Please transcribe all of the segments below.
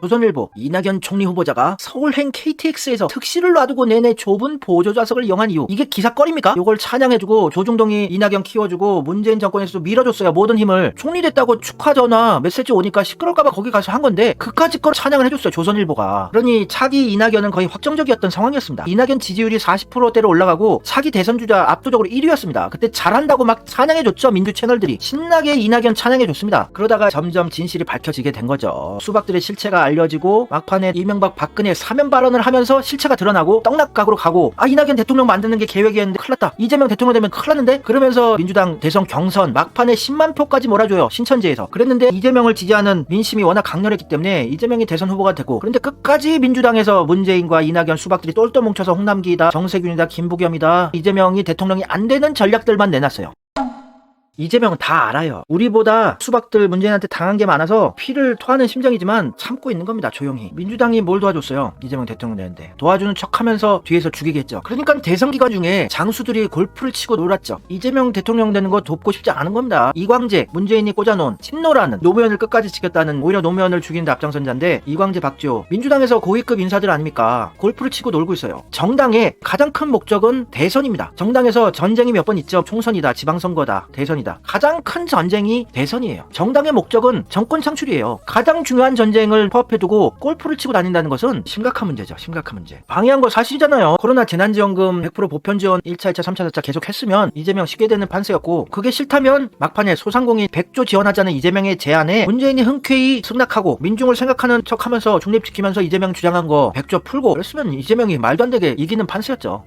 조선일보 이낙연 총리 후보자가 서울행 KTX에서 특실을 놔두고 내내 좁은 보조 좌석을 이용한 이유. 이게 기사거리입니까? 이걸 찬양해주고 조중동이 이낙연 키워주고 문재인 정권에서도 밀어줬어요 모든 힘을 총리 됐다고 축하 전화 메시지 오니까 시끄러울까봐 거기 가서 한 건데 그까짓 걸 찬양을 해줬어요 조선일보가. 그러니 차기 이낙연은 거의 확정적이었던 상황이었습니다. 이낙연 지지율이 40%대로 올라가고 차기 대선 주자 압도적으로 1위였습니다. 그때 잘한다고 막 찬양해줬죠 민주 채널들이. 신나게 이낙연 찬양해줬습니다. 그러다가 점점 진실이 밝혀지게 된 거죠. 수박들의 실체가 알려지고 막판에 이명박 박근혜 사면 발언을 하면서 실체가 드러나고 떡락각으로 가고 아 이낙연 대통령 만드는 게 계획이었는데 큰일 났다. 이재명 대통령 되면 큰일 났는데? 그러면서 민주당 대선 경선 막판에 10만 표까지 몰아줘요 신천지에서. 그랬는데 이재명을 지지하는 민심이 워낙 강렬했기 때문에 이재명이 대선 후보가 되고 그런데 끝까지 민주당에서 문재인과 이낙연 수박들이 똘똘 뭉쳐서 홍남기다 정세균이다 김부겸이다 이재명이 대통령이 안 되는 전략들만 내놨어요 이재명은 다 알아요. 우리보다 수박들 문재인한테 당한 게 많아서 피를 토하는 심정이지만 참고 있는 겁니다. 조용히. 민주당이 뭘 도와줬어요? 이재명 대통령 되는데. 도와주는 척하면서 뒤에서 죽이겠죠. 그러니까 대선 기간 중에 장수들이 골프를 치고 놀았죠. 이재명 대통령 되는 거 돕고 싶지 않은 겁니다. 이광재, 문재인이 꽂아놓은 친노라는 노무현을 끝까지 지켰다는 오히려 노무현을 죽이는데 앞장선 자인데 이광재, 박지호 민주당에서 고위급 인사들 아닙니까? 골프를 치고 놀고 있어요. 정당의 가장 큰 목적은 대선입니다. 정당에서 전쟁이 몇 번 있죠. 총선이다, 지방선거다, 대선이다. 가장 큰 전쟁이 대선이에요. 정당의 목적은 정권 창출이에요. 가장 중요한 전쟁을 포함해 두고 골프를 치고 다닌다는 것은 심각한 문제죠. 심각한 문제. 방해한 거 사실이잖아요. 코로나 재난지원금 100% 보편 지원 1차, 2차, 3차, 4차 계속 했으면 이재명 쉽게 되는 판세였고 그게 싫다면 막판에 소상공인 100조 지원하자는 이재명의 제안에 문재인이 흔쾌히 승낙하고 민중을 생각하는 척하면서 중립 지키면서 이재명 주장한 거 100조 풀고 그랬으면 이재명이 말도 안 되게 이기는 판세였죠.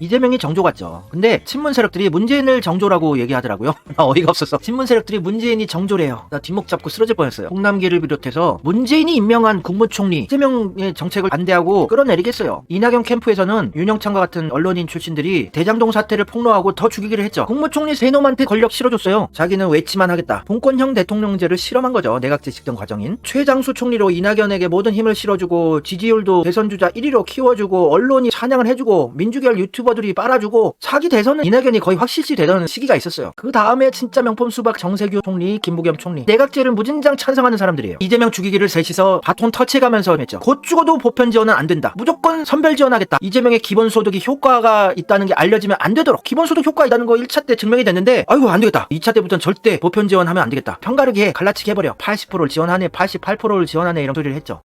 이재명이 정조 같죠. 근데 친문 세력들이 문재인을 정조라고 얘기하더라고요. 나 어이가 없어서. 친문 세력들이 문재인이 정조래요. 나 뒷목 잡고 쓰러질 뻔했어요. 홍남기를 비롯해서 문재인이 임명한 국무총리 이재명의 정책을 반대하고 끌어내리겠어요. 이낙연 캠프에서는 윤영찬과 같은 언론인 출신들이 대장동 사태를 폭로하고 더 죽이기를 했죠. 국무총리 세 놈한테 권력 실어줬어요. 자기는 외치만 하겠다. 본권형 대통령제를 실험한 거죠. 내각제 식등 과정인. 최장수 총리로 이낙연에게 모든 힘을 실어주고 지지율도 대선주자 1위로 키워주고 언론이 찬양을 해주고 민주계열 유튜브 유튜버들이 빨아주고 차기 대선은 이낙연이 거의 확실시 되던 시기가 있었어요. 그 다음에 진짜 명품 수박 정세균 총리, 김부겸 총리, 내각제를 무진장 찬성하는 사람들이에요. 이재명 죽이기를 셋이서 바톤 터치해가면서 했죠. 곧 죽어도 보편 지원은 안 된다. 무조건 선별 지원하겠다. 이재명의 기본소득이 효과가 있다는 게 알려지면 안 되도록 기본소득 효과 있다는 거 1차 때 증명이 됐는데 아이고 안 되겠다. 2차 때부터는 절대 보편 지원하면 안 되겠다. 편가르기 해 갈라치기 해버려. 80%를 지원하네, 88%를 지원하네 이런 소리를 했죠.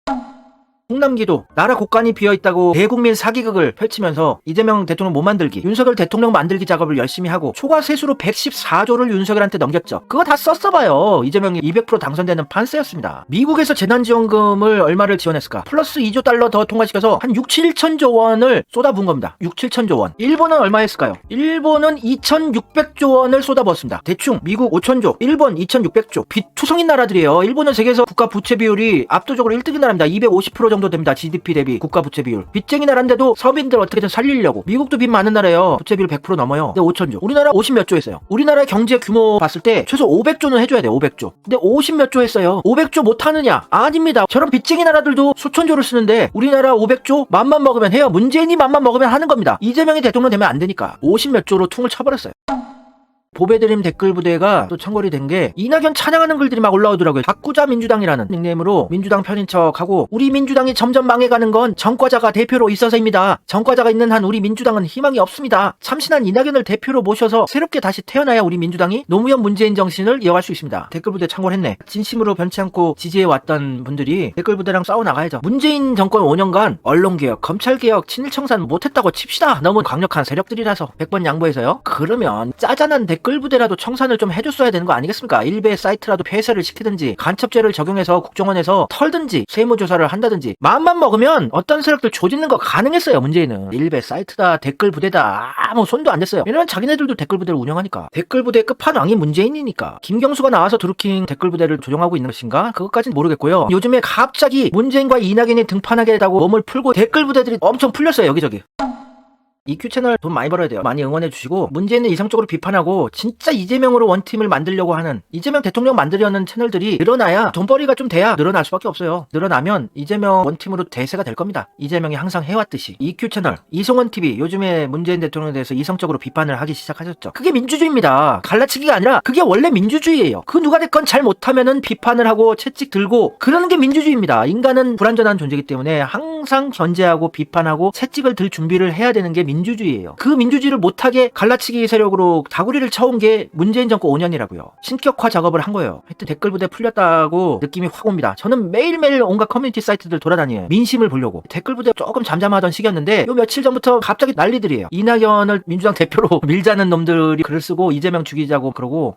홍남기도 나라 곳간이 비어있다고 대국민 사기극을 펼치면서 이재명 대통령 못 만들기, 윤석열 대통령 만들기 작업을 열심히 하고 초과 세수로 114조를 윤석열한테 넘겼죠. 그거 다 썼어봐요. 이재명이 200% 당선되는 판세였습니다. 미국에서 재난지원금을 얼마를 지원했을까? 플러스 2조 달러 더 통과시켜서 한 6, 7천조 원을 쏟아부은 겁니다. 6, 7천조 원. 일본은 얼마 했을까요? 일본은 2,600조 원을 쏟아부었습니다. 대충 미국 5천조, 일본 2,600조. 비투성인 나라들이에요. 일본은 세계에서 국가 부채 비율이 압도적으로 1등인 나라입니다. 250% 정도 됩니다. GDP 대비 국가 부채 비율. 빚쟁이 나라인데도 서민들 어떻게든 살리려고. 미국도 빚 많은 나라예요. 부채 비율 100% 넘어요. 근데 5천조. 우리나라 50 몇 조 했어요. 우리나라의 경제 규모 봤을 때 최소 500조는 해줘야 돼요. 500조. 근데 50 몇 조 했어요. 500조 못하느냐? 아닙니다. 저런 빚쟁이 나라들도 수천조를 쓰는데 우리나라 500조 맘만 먹으면 해요. 문재인이 맘만 먹으면 하는 겁니다. 이재명이 대통령 되면 안 되니까 50 몇 조로 퉁을 쳐버렸어요. 보배드림 댓글 부대가 또 청걸이 된게 이낙연 찬양하는 글들이 막 올라오더라고요. 바꾸자 민주당이라는 닉네임으로 민주당 편인 척하고 우리 민주당이 점점 망해가는 건 정과자가 대표로 있어서입니다. 정과자가 있는 한 우리 민주당은 희망이 없습니다. 참신한 이낙연을 대표로 모셔서 새롭게 다시 태어나야 우리 민주당이 노무현 문재인 정신을 이어갈 수 있습니다. 댓글 부대 창궐했네. 진심으로 변치 않고 지지해왔던 분들이 댓글 부대랑 싸워나가야죠. 문재인 정권 5년간 언론개혁, 검찰개혁, 친일청산 못했다고 칩시다. 너무 강력한 세력들이라서 100번 양보해서요. 그러면 짜잔한 댓글 부대라도 청산을 좀 해줬어야 되는 거 아니겠습니까? 일베 사이트라도 폐쇄를 시키든지 간첩죄를 적용해서 국정원에서 털든지 세무조사를 한다든지 마음만 먹으면 어떤 세력들 조짓는 거 가능했어요 문재인은. 일베 사이트다 댓글 부대다 아무 손도 안 댔어요. 왜냐면 자기네들도 댓글 부대를 운영하니까. 댓글 부대 끝판왕이 문재인이니까. 김경수가 나와서 드루킹 댓글 부대를 조종하고 있는 것인가? 그것까지는 모르겠고요. 요즘에 갑자기 문재인과 이낙연이 등판하게 되다고 몸을 풀고 댓글 부대들이 엄청 풀렸어요 여기저기 EQ 채널 돈 많이 벌어야 돼요. 많이 응원해 주시고 문재인을 이성적으로 비판하고 진짜 이재명으로 원팀을 만들려고 하는 이재명 대통령 만들려는 채널들이 늘어나야 돈벌이가 좀 돼야 늘어날 수밖에 없어요. 늘어나면 이재명 원팀으로 대세가 될 겁니다. 이재명이 항상 해왔듯이 EQ 채널, 이송원 TV 요즘에 문재인 대통령에 대해서 이성적으로 비판을 하기 시작하셨죠. 그게 민주주의입니다. 갈라치기가 아니라 그게 원래 민주주의예요. 그 누가 됐건 잘 못하면은 비판을 하고 채찍 들고 그러는 게 민주주의입니다. 인간은 불완전한 존재이기 때문에 항상 견제하고 비판하고 채찍을 들 준비를 해야 되는 게 민주주의 예요. 그 민주주의를 못하게 갈라치기 세력으로 다구리를 쳐온 게 문재인 정권 5년이라고요. 신격화 작업을 한 거예요. 하여튼 댓글 부대 풀렸다고 느낌이 확 옵니다. 저는 매일매일 온갖 커뮤니티 사이트들 돌아다녀요. 민심을 보려고. 댓글 부대 조금 잠잠하던 시기였는데 요 며칠 전부터 갑자기 난리들이에요. 이낙연을 민주당 대표로 밀자는 놈들이 글을 쓰고 이재명 죽이자고 그러고